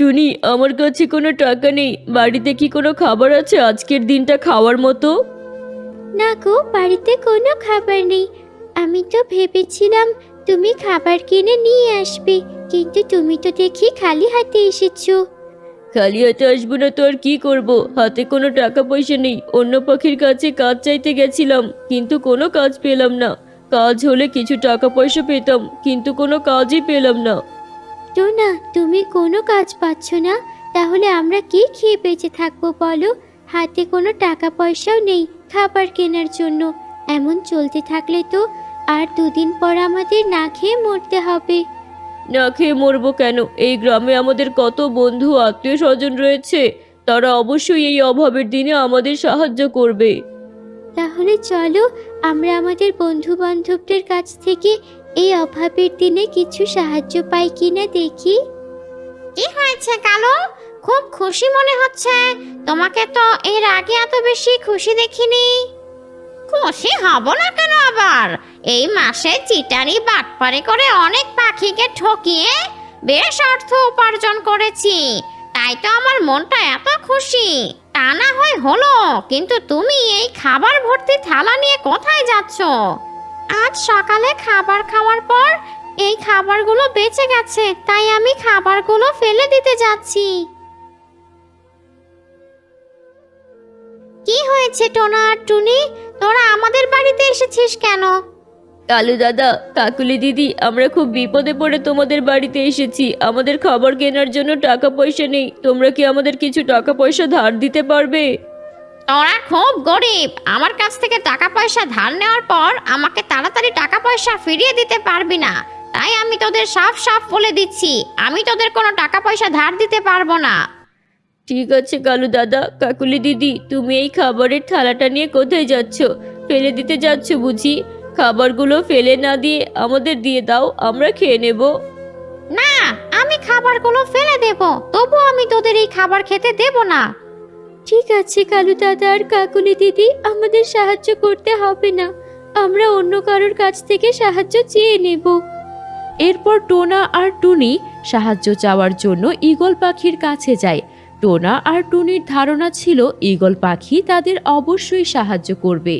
টুনি আমার কাছে কোনো টাকা নেই। বাড়িতে কি কোনো খাবার আছে আজকের দিনটা খাওয়ার মতো? না গো বাড়িতে কোনো খাবার নেই। আমি তো ভেবেছিলাম তুমি খাবার কিনে নিয়ে আসবে কিন্তু তুমি তো দেখি খালি হাতে এসেছ। খালি হাতে আসব না তো আর কি করব? হাতে কোনো টাকা পয়সা নেই। অন্য পাখির কাছে কাজ চাইতে গেছিলাম কিন্তু কোনো কাজ পেলাম না। কাজ হলে কিছু টাকা পয়সা পেতাম কিন্তু কোনো কাজই পেলাম না। তো না তুমি কোনো কাজ পাচ্ছ না। তাহলে আমরা কি খেয়ে বেঁচে থাকব বলো? হাতে কোনো টাকা পয়সাও নেই খাবার কেনার জন্য। এমন চলতে থাকলে তো আর দুদিন পর আমাদের না খেয়ে মরতে হবে। না খেয়ে মরবো কেন? এই গ্রামে আমাদের কত বন্ধু আত্মীয় স্বজন রয়েছে। তারা অবশ্যই এই অভাবের দিনে আমাদের সাহায্য করবে। তাহলে চলো আমরা আমাদের বন্ধু বান্ধবদের কাছ থেকে এই অভাবের দিনে কিছু সাহায্য পাই কিনা দেখি? কি হয়েছে কালো? খুব খুশি মনে হচ্ছে। তোমাকে তো এর আগে এত বেশি খুশি দেখিনি। খুশি হব না কেন আবার? এই মাসে চিটারি বাটপারে করে অনেক পাখিকে ঠকিয়ে বেশ অর্থ উপার্জন করেছি। তাই তো আমার মনটা এত খুশি। তা না হয় হলো, কিন্তু তুমি এই খাবার ভর্তি থালা নিয়ে কোথায় যাচ্ছ? আজ সকালে খাবার খাওয়ার পর এই খাবারগুলো বেঁচে গেছে, তাই আমি খাবারগুলো ফেলে দিতে যাচ্ছি। কি হয়েছে টোনা আর টুনি? তোরা আমাদের বাড়িতে এসেছিস কেন? কালু দাদা, কাকুলি দিদি, আমরা খুব বিপদে পড়ে তোমাদের বাড়িতে এসেছি। আমাদের খাবার কেনার জন্য টাকা পয়সা নেই। তোমরা কি আমাদের কিছু টাকা পয়সা ধার দিতে পারবে? তোরা খুব গরিব। আমার কাছ থেকে টাকা পয়সা ধার নেওয়ার পর আমাকে তাড়াতাড়ি টাকা পয়সা ফিরিয়ে দিতে পারবি না। তাই আমি তোদের সাফ সাফ বলে দিচ্ছি। আমি তোদের কোনো টাকা পয়সা ধার দিতে পারব না। ঠিক আছে কালু দাদা কাকুলি দিদি তুমি এই খাবারের থালাটা নিয়ে কোথায় যাচ্ছ? ফেলে দিতে যাচ্ছ বুঝি? খাবারগুলো ফেলে না দিয়ে আমাদের দিয়ে দাও আমরা খেয়ে নেব। না আমি খাবারগুলো ফেলে দেব। তবু আমি তোদের এই খাবার খেতে দেব না। ঠিক আছে কালু দাদা আর কাকুলি দিদি আমাদের সাহায্য করতে হবে না। আমরা অন্য কারোর কাছ থেকে সাহায্য চেয়ে নেব। এরপর টোনা আর টুনি সাহায্য চাওয়ার জন্য ঈগল পাখির কাছে যায়। টোনা আর টুনির ধারণা ছিল ঈগল পাখি তাদের অবশ্যই সাহায্য করবে।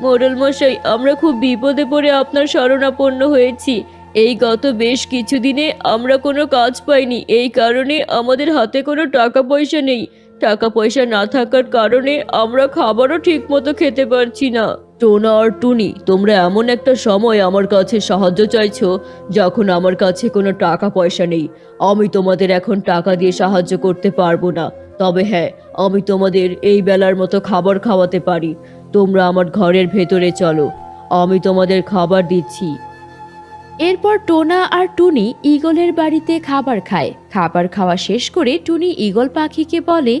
মোড়ল মশাই আমরা খুব বিপদে পড়ে আপনার শরণাপন্ন হয়েছি। এই গত বেশ কিছুদিনে আমরা কোনো কাজ পাইনি। এই কারণে আমাদের হাতে কোনো টাকা পয়সা নেই। টাকা পয়সা না থাকার কারণে আমরা খাবারও ঠিক মতো খেতে পারছি না। টোনা আর টুনি, তোমরা এমন একটা সময় আমার কাছে সাহায্য চাইছো যখন আমার কাছে কোনো টাকা পয়সা নেই। আমি তোমাদের এখন টাকা দিয়ে সাহায্য করতে পারব না। তবে হ্যাঁ আমি তোমাদের এই বেলার মতো খাবার খাওয়াতে পারি। তোমরা আমার ঘরের ভেতরে চলো। আমি তোমাদের খাবার দিচ্ছি। এরপর টোনা আর টুনি ঈগলের বাড়িতে খাবার খায়। খাবার খাওয়া শেষ করে টুনি ঈগল পাখিকে বলে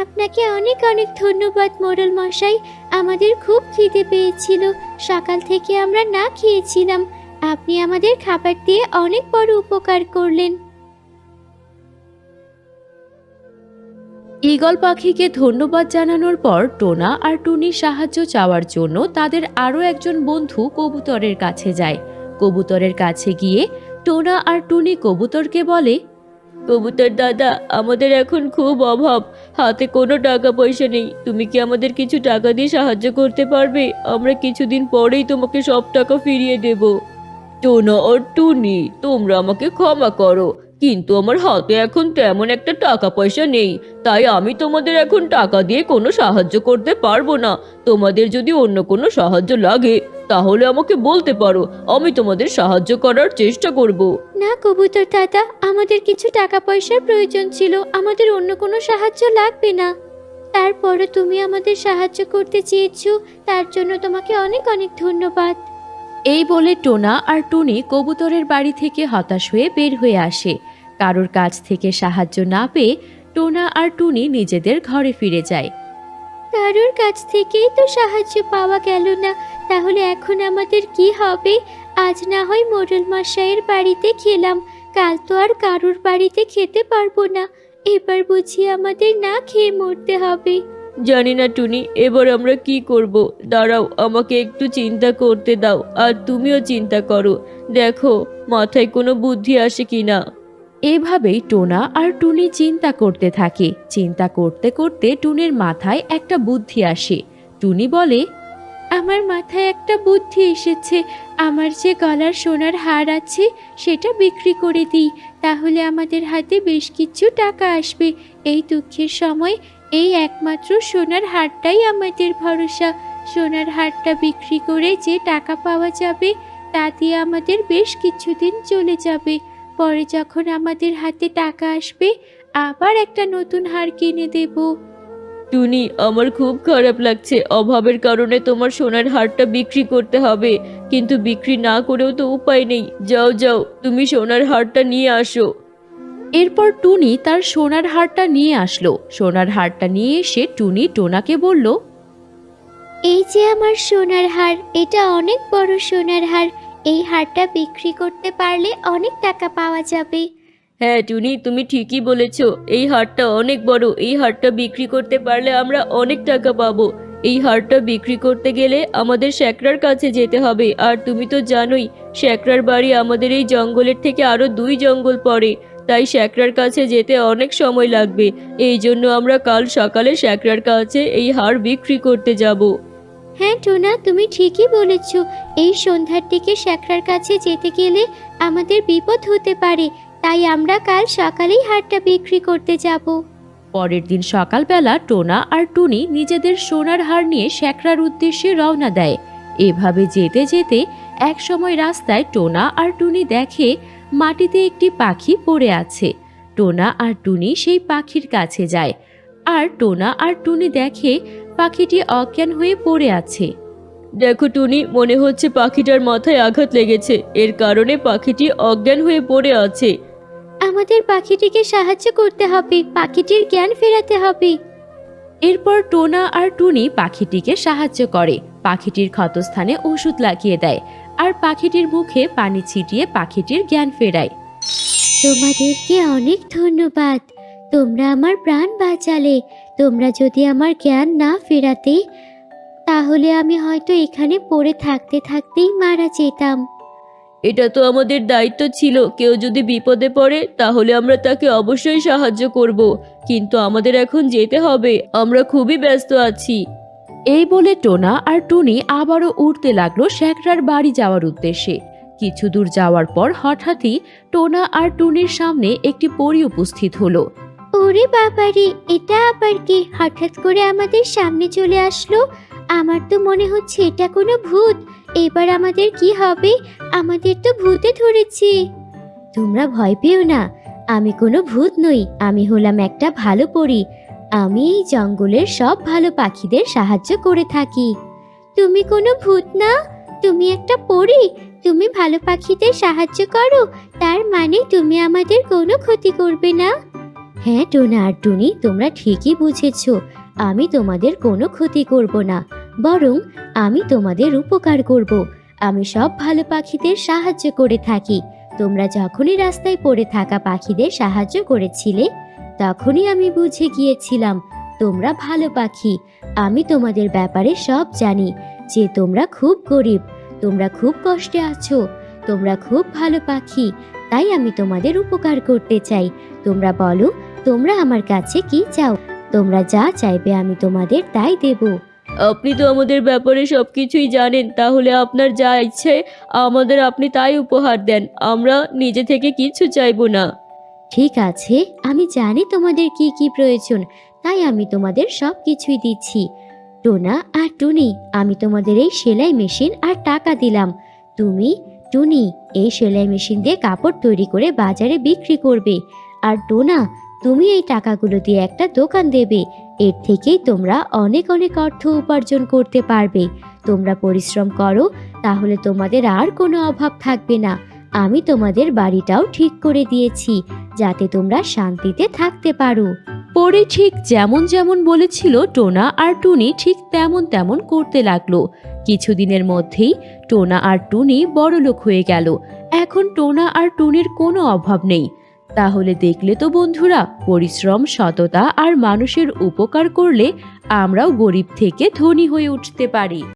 আপনাকে অনেক অনেক ধন্যবাদ মোড়ল মশাই। আমাদের খুব খিদে পেয়েছিল। সকাল থেকে আমরা না খেয়েছিলাম। আপনি আমাদের খাবার দিয়ে অনেক বড় উপকার করলেন। ঈগল পাখিকে ধন্যবাদ জানানোর পর টোনা আর টুনি সাহায্য চাওয়ার জন্য তাদের আরও একজন বন্ধু কবুতরের কাছে যায়। কবুতরের কাছে গিয়ে টোনা আর টুনি কবুতরকে বলে, কবুতর দাদা, আমাদের এখন খুব অভাব। হাতে কোনো টাকা পয়সা নেই। তুমি কি আমাদের কিছু টাকা দিয়ে সাহায্য করতে পারবে? আমরা কিছুদিন পরেই তোমাকে সব টাকা ফিরিয়ে দেব। টোনা আর টুনি, তোমরা আমাকে ক্ষমা করো। কিন্তু আমার হাতে এখন তেমন একটা টাকা পয়সা নেই, তাই আমি তোমাদের এখন টাকা দিয়ে কোনো সাহায্য করতে পারব না। তোমাদের যদি অন্য কোনো সাহায্য লাগে, তাহলে আমাকে বলতে পারো, আমি তোমাদের সাহায্য করার চেষ্টা করব। না কবুতর দাদা, আমাদের কিছু টাকা পয়সার প্রয়োজন ছিল, আমাদের অন্য কোনো সাহায্য লাগবে না। তারপরও তুমি আমাদের সাহায্য করতে চেয়েছো, তার জন্য তোমাকে অনেক অনেক ধন্যবাদ। এই বলে টোনা আর টুনি কবুতরের বাড়ি থেকে হতাশ হয়ে বের হয়ে আসে। কারোর কাছ থেকে সাহায্য না পেয়ে টোনা আর টুনি নিজেদের ঘরে ফিরে যায়। কারোর কাছ থেকেই তো সাহায্য পাওয়া গেল না, তাহলে এখন আমাদের কি হবে? আজ না হয় মোড়ল মশাইয়ের বাড়িতে খেলাম, কাল তো আর কারোর বাড়িতে খেতে পারব না। এবার বুঝি আমাদের না খেয়ে মরতে হবে। জানি না টুনি, এবার আমরা কি করব? দাঁড়াও, আমাকে একটু চিন্তা করতে দাও, আর তুমিও চিন্তা করো। দেখো, মাথায় কোনো বুদ্ধি আসে কি না এভাবেই টোনা আর টুনি চিন্তা করতে থাকে। চিন্তা করতে করতে টুনির মাথায় একটা বুদ্ধি আসে। টুনি বলে, আমার মাথায় একটা বুদ্ধি এসেছে। আমার যে গলার সোনার হার আছে, সেটা বিক্রি করে দিই। তাহলে আমাদের হাতে বেশ কিছু টাকা আসবে। এই দুঃখের সময় এই একমাত্র সোনার হারটাই আমাদের ভরসা। সোনার হারটা বিক্রি করে যে টাকা পাওয়া যাবে, তা দিয়ে আমাদের বেশ কিছুদিন চলে যাবে। পরে যখন আমাদের হাতে টাকা আসবে, আবার একটা নতুন হার কিনে দেবো। টুনি, আমার খুব খারাপ লাগছে। অভাবের কারণে তোমার সোনার হারটা বিক্রি করতে হবে। কিন্তু বিক্রি না করেও তো উপায় নেই। যাও যাও, তুমি সোনার হারটা নিয়ে আসো। এরপর টুনি তার সোনার হারটা নিয়ে আসলো। সোনার হারটা নিয়ে এসে টুনি টোনাকে বলল এই যে আমার সোনার হার এটা অনেক বড় সোনার হার। এই হারটা বিক্রি করতে পারলে অনেক টাকা পাওয়া যাবে। হ্যাঁ টুনি তুমি ঠিকই বলেছ। এই হারটা অনেক বড়। এই হারটা বিক্রি করতে পারলে আমরা অনেক টাকা পাবো। এই হারটা বিক্রি করতে গেলে আমাদের শ্যাকরার কাছে যেতে হবে। আর তুমি তো জানোই শ্যাকরার বাড়ি আমাদের এই জঙ্গলের থেকে আরও দুই জঙ্গল পড়ে। তাই শ্যাকরার কাছে যেতে অনেক সময় লাগবে। এই জন্য আমরা কাল সকালে শ্যাকরার কাছে এই হার বিক্রি করতে যাব। হ্যাঁ টোনা তুমি ঠিকই বলেছ। এই সন্ধ্যার দিকে শ্যাকরার কাছে যেতে গেলে আমাদের বিপদ হতে পারে। তাই আমরা কাল সকালেই হারটা বিক্রি করতে যাব। পরের দিন সকালবেলা টোনা আর টুনি নিজেদের সোনার হার নিয়ে শ্যাকরার উদ্দেশ্যে রওনা দেয়। এভাবে যেতে যেতে এক সময় রাস্তায় টোনা আর টুনি দেখে মাটিতে একটি পাখি পড়ে আছে। টোনা আর টুনি সেই পাখির কাছে যায়। আর টোনা আর টুনি দেখে পাখিটি অজ্ঞান হয়ে পড়ে আছে। দেখো টুনি মনে হচ্ছে পাখিটার মাথায় আঘাত লেগেছে। এর কারণে পাখিটি অজ্ঞান হয়ে পড়ে আছে। আমাদের পাখিটিকে সাহায্য করতে হবে। পাখিটির জ্ঞান ফেরাতে হবে। এরপর টোনা আর টুনি পাখিটিকে সাহায্য করে। পাখিটির ক্ষতস্থানে ওষুধ লাগিয়ে দেয়। আর পাখিটির মুখে পানি ছিটিয়ে পাখিটির জ্ঞান ফেরায়। তোমাদেরকে অনেক ধন্যবাদ। তোমরা আমার প্রাণ বাঁচালে। তোমরা যদি আমার জ্ঞান না ফেরাতে তাহলে আমি হয়তো এখানে পড়ে থাকতে থাকতেই মারা যেতাম। এটা তো আমাদের দায়িত্ব ছিল। কেউ যদি বিপদে পড়ে তাহলে আমরা তাকে অবশ্যই সাহায্য করব। কিন্তু আমাদের এখন যেতে হবে। আমরা খুবই ব্যস্ত আছি। এই বলে টোনা আর টুনি আবারও উঠতে লাগল শ্যাকরার বাড়ি যাওয়ার উদ্দেশ্যে। কিছু দূর যাওয়ার পর হঠাৎই টোনা আর টুনির সামনে একটি পরী উপস্থিত হলো। ওরে বাবারে, এটা আবার কি? হঠাৎ করে আমাদের সামনে চলে আসলো? আমার তো মনে হচ্ছে এটা কোনো ভূত। এবার আমাদের কি হবে? আমাদের তো ভূতে ধরেছে। তোমরা ভয় পেও না। আমি কোনো ভূত নই। আমি হলাম একটা ভালো পরী। আমি এই জঙ্গলের সব ভালো পাখিদের সাহায্য করে থাকি। তুমি কোনো ভূত না? তুমি একটা পরী। তুমি ভালো পাখিদের সাহায্য করো। তার মানে তুমি আমাদের কোনো ক্ষতি করবে না? হ্যাঁ টোনা আর টুনি, তোমরা ঠিকই বুঝেছ। আমি তোমাদের কোনো ক্ষতি করব না। বরং আমি তোমাদের উপকার করব। আমি সব ভালো পাখিদের সাহায্য করে থাকি। তোমরা যখনই রাস্তায় পড়ে থাকা পাখিদের সাহায্য করেছিলে তখনই আমি বুঝে গিয়েছিলাম, তোমরা ভালো পাখি, আমি তোমাদের ব্যাপারে সব জানি যে তোমরা খুব গরিব, তোমরা খুব কষ্টে আছো, তোমরা খুব ভালো পাখি, তাই আমি তোমাদের উপকার করতে চাই, তোমরা বলো, তোমরা আমার কাছে কি চাও, তোমরা যা চাইবে আমি তোমাদের তাই দেব। আপনি তো আমাদের ব্যাপারে সব কিছুই জানেন, তাহলে আপনার যা ইচ্ছে, আমাদের আপনি তাই উপহার দেন, আমরা নিজে থেকে কিছু চাইব না। ঠিক আছে, আমি জানি তোমাদের কি কি প্রয়োজন, তাই আমি তোমাদের সব কিছুই দিচ্ছি। টোনা আর টুনি, আমি তোমাদের এই সেলাই মেশিন আর টাকা দিলাম। তুমি, টুনি, এই সেলাই মেশিন দিয়ে কাপড় তৈরি করে বাজারে বিক্রি করবে। আর টোনা, তুমি এই টাকাগুলো দিয়ে একটা দোকান দেবে। এর থেকেই তোমরা অনেক অনেক অর্থ উপার্জন করতে পারবে। তোমরা পরিশ্রম করো, তাহলে তোমাদের আর কোনো অভাব থাকবে না। আমি তোমাদের বাড়িটাও ঠিক করে দিয়েছি, যাতে তোমরা শান্তিতে থাকতে পারো। পরে ঠিক যেমন যেমন বলেছিল, টোনা আর টুনি ঠিক তেমন তেমন করতে লাগল। কিছুদিনের মধ্যেই টোনা আর টুনি বড়লোক হয়ে গেল। এখন টোনা আর টুনির কোনো অভাব নেই। তাহলে দেখলে তো বন্ধুরা, পরিশ্রম, সততা আর মানুষের উপকার করলে আমরাও গরিব থেকে ধনী হয়ে উঠতে পারি।